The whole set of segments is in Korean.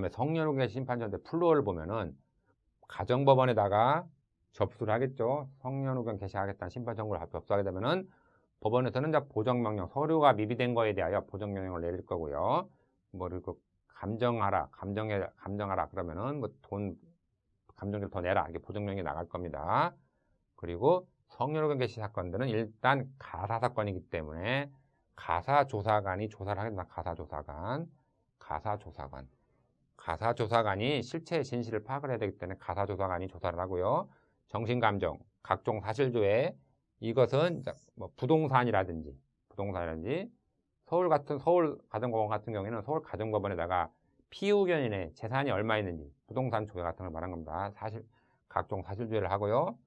그 다음에 성년후견 심판전대 플로어를 보면은 가정법원에다가 접수를 하겠죠. 성년후견 개시하겠다는 심판 청구를 접수하게 되면은 법원에서는 보정명령, 서류가 미비된 거에 대하여 보정명령을 내릴 거고요. 뭐 그리고 감정하라, 감정해, 감정하라 그러면은 뭐 돈 감정을 더 내라 이게 보정명령이 나갈 겁니다. 그리고 성년후견 개시 사건들은 일단 가사 사건이기 때문에 가사조사관이 조사를 하겠다. 가사조사관, 가사조사관. 가사조사관이 실체의 진실을 파악을 해야 되기 때문에 가사조사관이 조사를 하고요. 정신감정, 각종 사실조회 이것은 뭐 부동산이라든지 부동산이라든지 서울 같은 서울 가정법원 같은 경우에는 서울 가정법원에다가 피의견인의 재산이 얼마 있는지 부동산 조회 같은 걸 말한 겁니다. 사실 각종 사실조회를 하고요.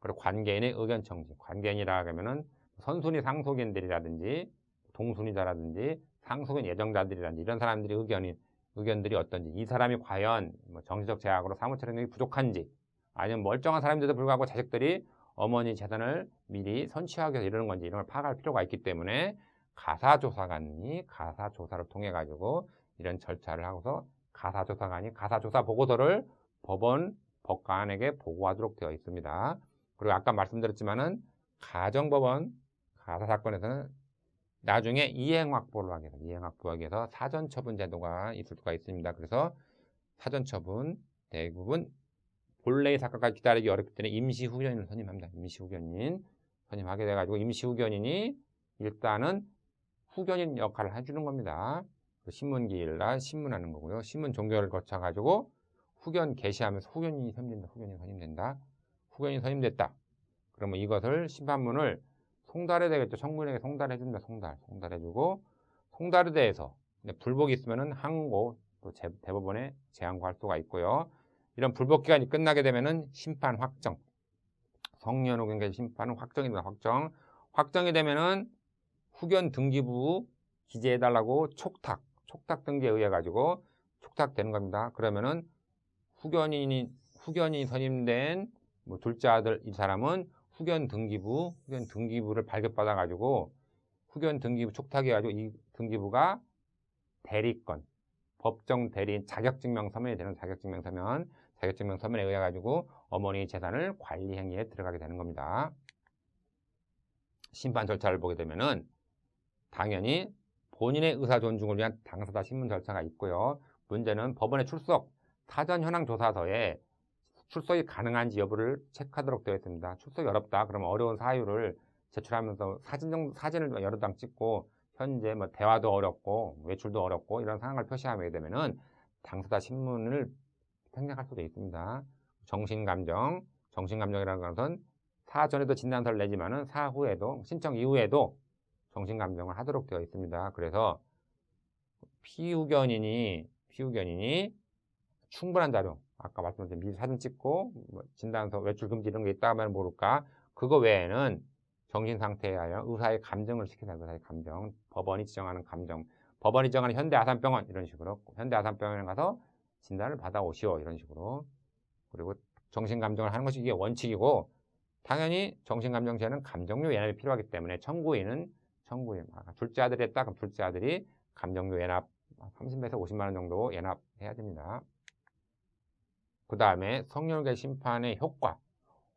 그리고 관계인의 의견 청지. 관계인이라 하면은 선순위 상속인들이라든지 동순위자라든지 상속인 예정자들이라든지 이런 사람들이 의견이 의견들이 어떤지 이 사람이 과연 뭐 정신적 제약으로 사무처 능력이 부족한지 아니면 멀쩡한 사람인데도 불구하고 자식들이 어머니 재산을 미리 선취하기 위해서 이러는 건지 이런 걸 파악할 필요가 있기 때문에 가사조사관이 가사조사를 통해 가지고 이런 절차를 하고서 가사조사관이 가사조사 보고서를 법원 법관에게 보고하도록 되어 있습니다. 그리고 아까 말씀드렸지만은 가정법원 가사 사건에서는 나중에 이행 확보를 하게 돼서 이행 확보하기 위해서 사전 처분 제도가 있을 수가 있습니다. 그래서 사전 처분 대부분 본래의 사건까지 기다리기 어렵기 때문에 임시 후견인을 선임합니다. 임시 후견인 선임하게 돼가지고 임시 후견인이 일단은 후견인 역할을 해주는 겁니다. 신문기일날 신문하는 거고요. 신문 종결을 거쳐가지고 후견 게시하면서 후견인이 선임된다. 후견인이 선임된다. 후견인이 선임됐다. 그러면 이것을 심판문을 송달해 되겠죠. 청문회에 송달해 준다. 송달. 송달해주고 송달에 대해서 불복이 있으면은 항고 또 대법원에 재항고할 수가 있고요. 이런 불복 기간이 끝나게 되면은 심판 확정. 성년후 경계 심판은 확정입니다. 확정. 확정이 되면은 후견 등기부 기재해달라고 촉탁, 촉탁 등기에 의해 가지고 촉탁되는 겁니다. 그러면은 후견인이 후견이 선임된 뭐 둘째 아들 이 사람은 후견 등기부, 후견 등기부를 발급받아 가지고 후견 등기부 촉탁해 가지고 이 등기부가 대리권, 법정 대리인 자격증명 서면이 되는 자격증명 서면, 자격증명 서면에 의해 가지고 어머니 재산을 관리 행위에 들어가게 되는 겁니다. 심판 절차를 보게 되면은 당연히 본인의 의사 존중을 위한 당사자 신문 절차가 있고요. 문제는 법원의 출석, 사전 현황 조사서에 출석이 가능한지 여부를 체크하도록 되어 있습니다. 출석이 어렵다. 그러면 어려운 사유를 제출하면서 사진 정 사진을 여러 장 찍고 현재 뭐 대화도 어렵고 외출도 어렵고 이런 상황을 표시하게 되면은 당사자 신문을 생략할 수도 있습니다. 정신감정, 정신감정이라는 것은 사전에도 진단서를 내지만은 사후에도 신청 이후에도 정신감정을 하도록 되어 있습니다. 그래서 피후견인이 피후견인이 충분한 자료, 아까 말씀드린 미리 사진 찍고 뭐 진단서 외출 금지 이런 게 있다 하면 모를까? 그거 외에는 정신 상태에 하여 의사의 감정을 시키다 의사의 감정 법원이 지정하는 감정 법원이 지정하는 현대아산병원 이런 식으로 현대아산병원에 가서 진단을 받아오시오. 이런 식으로. 그리고 정신감정을 하는 것이 이게 원칙이고 당연히 정신감정제는 감정료 예납이 필요하기 때문에 청구인은 청구인 아까 둘째 아들이 했다? 그럼 둘째 아들이 감정료 예납 30에서 50만 원 정도 예납해야 됩니다. 그 다음에 성년계 심판의 효과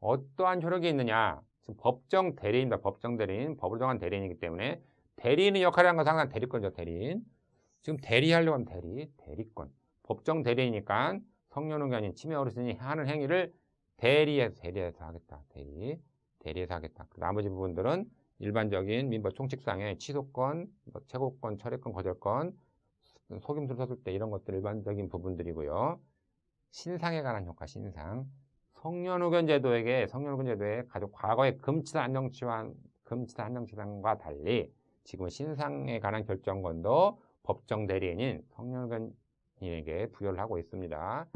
어떠한 효력이 있느냐 지금 법정 대리인입니다. 법정 대리인 법을 정한 대리인이기 때문에 대리인의 역할을 한 것은 항상 대리권이죠. 대리인 지금 대리하려고 하면 대리 대리권 법정 대리니까 성년후견 아닌 치매 어르신이 하는 행위를 대리해서 대리해서 하겠다. 대리 대리해서 하겠다. 그 나머지 부분들은 일반적인 민법 총칙상의 취소권, 뭐 최고권, 철회권, 거절권, 속임수 썼을 때 이런 것들 일반적인 부분들이고요. 신상에 관한 효과, 신상. 성년후견 제도에게 성년후견 제도에 가족 과거의 금치산 안정치와 금치산 안정치상과 달리 지금 신상에 관한 결정권도 법정 대리인인 성년후견인에게 부여를 하고 있습니다.